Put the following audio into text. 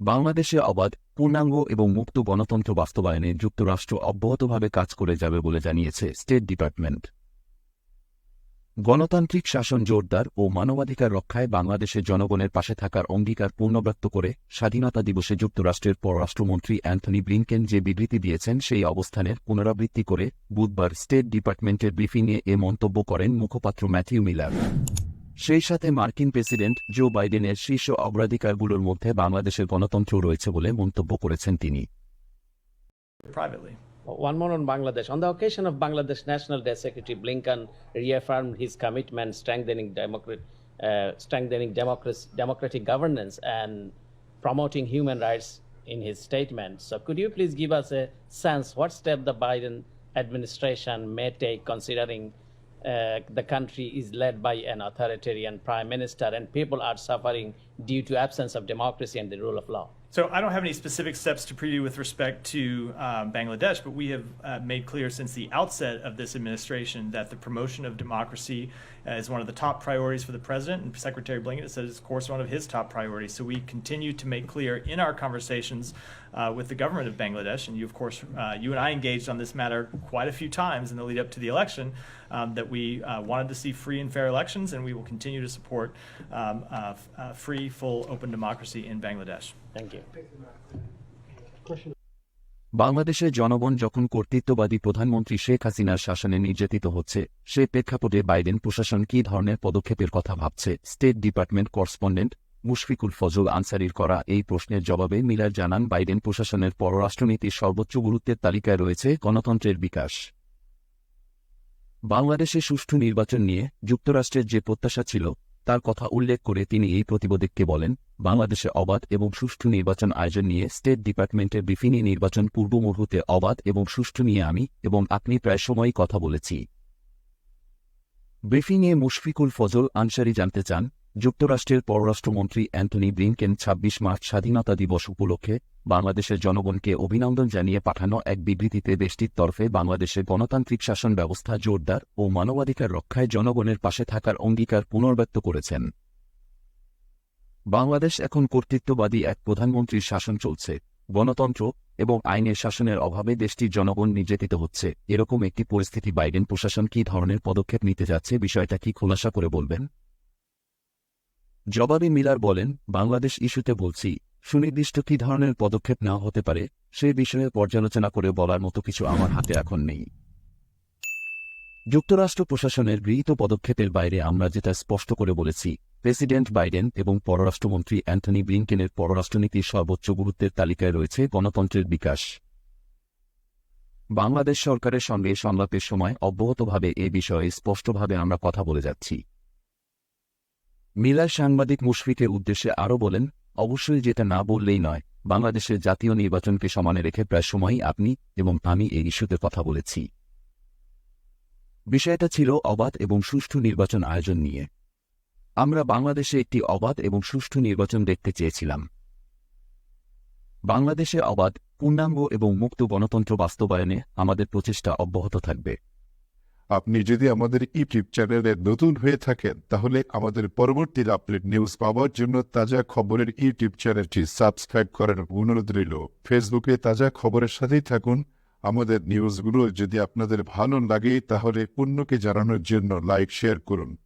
বাংলাদেশে অবাধ, পূর্ণাঙ্গ এবং মুক্ত গণতন্ত্র বাস্তবায়নে যুক্তরাষ্ট্র অব্যাহতভাবে কাজ করে যাবে বলে জানিয়েছে স্টেট ডিপার্টমেন্ট। গণতান্ত্রিক শাসন জোরদার ও মানবাধিকার রক্ষায় বাংলাদেশের জনগণের পাশে থাকার অঙ্গীকার পূর্ণব্যক্ত করে স্বাধীনতা দিবসে যুক্তরাষ্ট্রের পররাষ্ট্রমন্ত্রী অ্যান্থনি ব্লিনকেন যে বিবৃতি দিয়েছেন সেই অবস্থানের পুনরাবৃত্তি করে বুধবার স্টেট ডিপার্টমেন্টের ব্রিফিংয়ে এ মন্তব্য করেন মুখপাত্র ম্যাথিউ মিলার। সেই সাথে মার্কিন প্রেসিডেন্ট জো বাইডেনের শীর্ষ অগ্রাধিকারগুলোর মধ্যে বাংলাদেশের গণতন্ত্র রয়েছে বলে মন্তব্য করেছেন তিনি. One more on Bangladesh. On the occasion of Bangladesh National Day, Secretary Blinken reaffirmed his commitment strengthening, democrat, uh, strengthening democracy, democratic governance and promoting human rights in his statement. So, could you please give us a sense what step the Biden administration may take, considering uh, Uh, the country is led by an authoritarian prime minister and people are suffering due to absence of democracy and the rule of law? So I don't have any specific steps to preview with respect to um, Bangladesh, but we have uh, made clear since the outset of this administration that the promotion of democracy uh, is one of the top priorities for the president, and Secretary Blinken said it's of course one of his top priorities. So we continue to make clear in our conversations uh, with the government of Bangladesh, and you of course uh, you and I engaged on this matter quite a few times in the lead up to the election, um, that we uh, wanted to see free and fair elections, and we will continue to support um, uh, uh, free, full, open democracy in Bangladesh. Thank you. বাংলাদেশের জনগণ যখন কর্তৃত্ববাদী প্রধানমন্ত্রী শেখ হাসিনার শাসনে নির্যাতিত হচ্ছে সে প্রেক্ষাপটে Biden প্রশাসন কী ধরনের পদক্ষেপের কথা ভাবছে state department correspondent Mushfiqul Fazal আনসারির করা এই প্রশ্নের জবাবে মিলার জানান বাইডেন প্রশাসনের পররাষ্ট্রনীতির সর্বোচ্চ গুরুত্বের তালিকায় রয়েছে গণতন্ত্রের বিকাশ বাংলাদেশে সুষ্ঠু নির্বাচন নিয়ে যুক্তরাষ্ট্রের যে প্রত্যাশা ছিল তার কথা উল্লেখ করে তিনি এই প্রতিবেদককে বলেন, বাংলাদেশে অবাধ এবং সুষ্ঠু নির্বাচন আয়োজন নিয়ে স্টেট ডিপার্টমেন্টের ব্রিফিংয়ে নির্বাচন পূর্ব মুহূর্তে অবাধ এবং সুষ্ঠু নিয়ে আমি এবং আপনি প্রায় সময়ই কথা বলেছি। ব্রিফিংয়ে মুশফিকুল ফজল আনসারি জানতে চান যুক্তরাষ্ট্রের পররাষ্ট্রমন্ত্রী অ্যান্টনি ব্লিনকেন ছাব্বিশ মার্চ স্বাধীনতা দিবস উপলক্ষে বাংলাদেশের জনগণকে অভিনন্দন জানিয়ে পাঠানো এক বিবৃতিতে দেশটির তরফে বাংলাদেশের গণতান্ত্রিক শাসন ব্যবস্থা জোরদার ও মানবাধিকার রক্ষায় জনগণের পাশে থাকার অঙ্গীকার পুনর্ব্যক্ত করেছেন। বাংলাদেশ এখন কর্তৃত্ববাদী এক প্রধানমন্ত্রীর শাসন চলছে। গণতন্ত্র এবং আইনের শাসনের অভাবে দেশটির জনগণ নির্যাতিত হচ্ছে। এরকম একটি পরিস্থিতি বাইডেন প্রশাসন কী ধরনের পদক্ষেপ নিতে যাচ্ছে বিষয়টা কি খোলাসা করে বলবেন? জবাবে মিলার বলেন, বাংলাদেশ ইস্যুতে বলছি, সুনির্দিষ্ট কী ধরনের পদক্ষেপ নেওয়া হতে পারে, সে বিষয়ে পর্যালোচনা করে বলার মতো কিছু আমার হাতে এখন নেই। যুক্তরাষ্ট্র প্রশাসনের গৃহীত পদক্ষেপের বাইরে আমরা যেটা স্পষ্ট করে বলেছি, প্রেসিডেন্ট বাইডেন এবং পররাষ্ট্রমন্ত্রী অ্যান্টনি ব্লিনকেনের পররাষ্ট্রনীতির সর্বোচ্চ গুরুত্বের তালিকায় রয়েছে গণতন্ত্রের বিকাশ। বাংলাদেশ সরকারের সঙ্গে সংলাপের সময় অব্যাহতভাবে এ বিষয়ে স্পষ্টভাবে আমরা কথা বলে যাচ্ছি। মিলার সাংবাদিক মুশফিকের উদ্দেশ্যে আরও বলেন, অবশ্যই যেটা না বললেই নয়, বাংলাদেশের জাতীয় নির্বাচনকে সমানে রেখে প্রায় সময়ই আপনি এবং আমি এই ইস্যুতে কথা বলেছি। বিষয়টা ছিল অবাধ এবং সুষ্ঠু নির্বাচন আয়োজন নিয়ে। আমরা বাংলাদেশে একটি অবাধ এবং সুষ্ঠু নির্বাচন দেখতে চেয়েছিলাম। বাংলাদেশে অবাধ, পূর্ণাঙ্গ এবং মুক্ত গণতন্ত্র বাস্তবায়নে আমাদের প্রচেষ্টা অব্যাহত থাকবে। আপনি যদি আমাদের ইউটিউব চ্যানেলে নতুন হয়ে থাকেন, তাহলে আমাদের পরবর্তী আপডেট নিউজ পাওয়ার জন্য তাজা খবরের ইউটিউব চ্যানেলটি সাবস্ক্রাইব করার অনুরোধ রইল। ফেসবুকে তাজা খবরের সাথেই থাকুন। আমাদের নিউজগুলো যদি আপনাদের ভালো লাগে, তাহলে অন্যকে জানানোর জন্য লাইক, শেয়ার করুন।